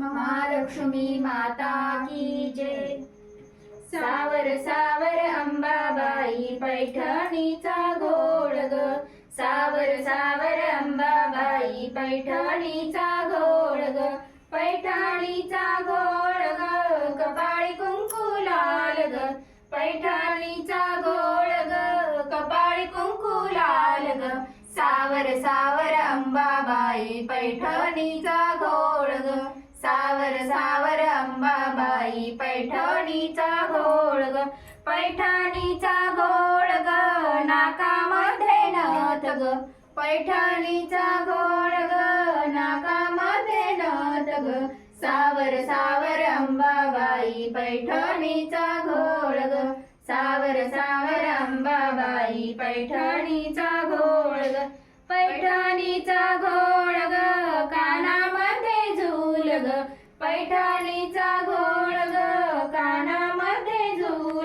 महालक्ष्मी माता की जय. सावर सावर अंबाबाई पैठणीचा घोळ ग. सावर सावर अंबाबाई पैठणीचा घोळ ग. पैठणीचा घोळ ग कपाळी कुंकू लाल ग. पैठणीचा घोळ ग कपाळी कुंकू लाल ग. सावर सावर अंबाबाई पैठणीचा पैठणीचा घोळ ग पैठणीचा घोळ ग नाकामध्ये नथ ग. पैठणीचा घोळ ग नाकामध्ये नथ ग. सावर सावर अंबाबाई पैठणीचा घोळ ग. सावर सावर अंबाबाई पैठणीचा घोळ ग. पैठणीचा घोळ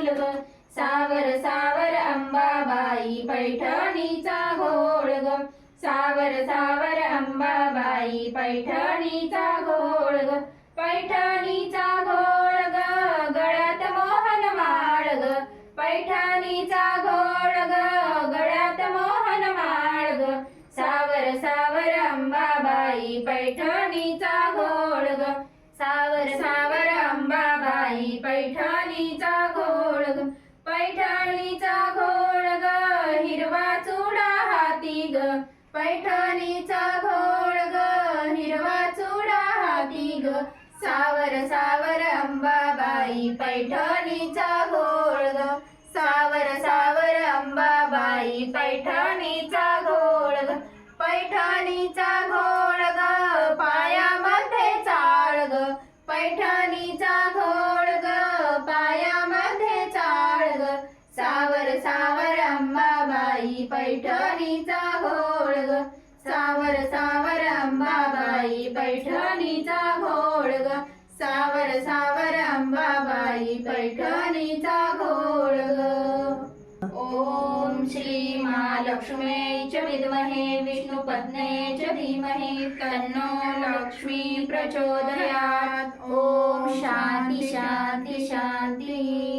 झूल ग सावर सावर अंबाबाई पैठणीचा घोळ ग. सावर सावर अंबाबाई पैठणीचा घोळ ग. पैठणीचा घोळ ग गळ्यात मोहन माळ ग. पैठणीचा घोळ ग गळ्यात मोहन माळ ग. सावर सावर अंबाबाई पैठणीचा ग. पैठणीचा घोळ ग. हिरवा चुडा हाती ग. सावर सावर अंबाबाई पैठणीचा घोळ ग. सावर सावर अंबाबाई पैठणी सावर अंबाबाई पैठणीचा घोळ ग. सावर सावर अंबाबाई पैठणीचा घोळ ग. सावर सावर अंबाबाई पैठणीचा घोळ ग. श्री महालक्ष्मी च विद्महे विष्णुपत्न्यै च धीमहे तन्नो लक्ष्मी प्रचोदयात्. ओम शांती शांती शांती.